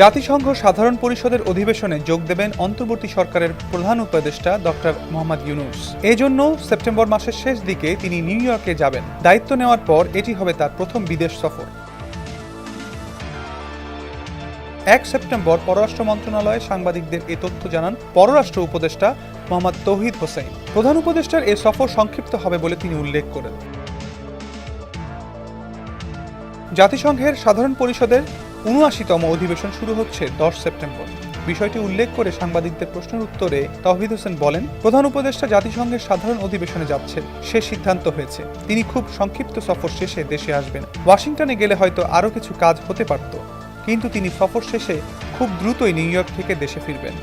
জাতিসংঘ সাধারণ পরিষদের অধিবেশনে যোগ দেবেন অন্তর্বর্তী সরকারের প্রধান উপদেষ্টা ডক্টর মোহাম্মদ ইউনুস। এজন্য সেপ্টেম্বর মাসের শেষ দিকে তিনি নিউ ইয়র্কে যাবেন। দায়িত্ব নেওয়ার পর এটি হবে তার প্রথম বিদেশ সফর। এক সেপ্টেম্বর পররাষ্ট্র মন্ত্রণালয়ে সাংবাদিকদের এ তথ্য জানান পররাষ্ট্র উপদেষ্টা মোহাম্মদ তৌহিদ হোসেন। প্রধান উপদেষ্টার এ সফর সংক্ষিপ্ত হবে বলে তিনি উল্লেখ করেন। জাতিসংঘের সাধারণ পরিষদের উনআশিতম অধিবেশন শুরু হচ্ছে দশ সেপ্টেম্বর। বিষয়টি উল্লেখ করে সাংবাদিকদের প্রশ্নের উত্তরে তহিদ হোসেন বলেন, প্রধান উপদেষ্টা জাতিসংঘের সাধারণ অধিবেশনে যাচ্ছেন সে সিদ্ধান্ত হয়েছে। তিনি খুব সংক্ষিপ্ত সফর শেষে দেশে আসবেন। ওয়াশিংটনে গেলে হয়তো আরও কিছু কাজ হতে পারত, কিন্তু তিনি সফর শেষে খুব দ্রুতই নিউ ইয়র্ক থেকে দেশে ফিরবেন।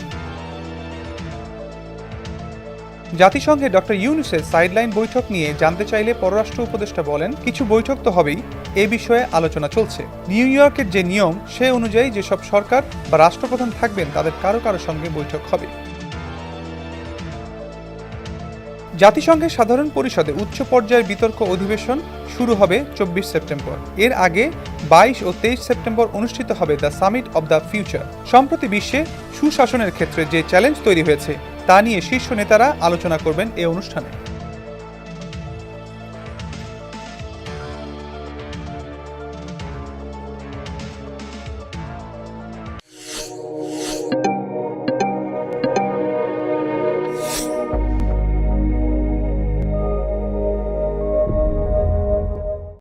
জাতিসংঘে ডক্টর ইউনুসের সাইডলাইন বৈঠক নিয়ে জানতে চাইলে পররাষ্ট্র উপদেষ্টা বলেন, কিছু বৈঠক তো হবেই, এ বিষয়ে আলোচনা চলছে। নিউ ইয়র্কের যে নিয়ম, সে অনুযায়ী যেসব সরকার বা রাষ্ট্রপ্রধান থাকবেন, তাদের কারও কারও সঙ্গে বৈঠক হবে। জাতিসংঘের সাধারণ পরিষদে উচ্চ পর্যায়ের বিতর্ক অধিবেশন শুরু হবে চব্বিশ সেপ্টেম্বর। এর আগে বাইশ ও তেইশ সেপ্টেম্বর অনুষ্ঠিত হবে the summit of the future. সম্প্রতি বিশ্বে সুশাসনের ক্ষেত্রে যে চ্যালেঞ্জ তৈরি হয়েছে তা নিয়ে শীর্ষ নেতারা আলোচনা করবেন এই অনুষ্ঠানে।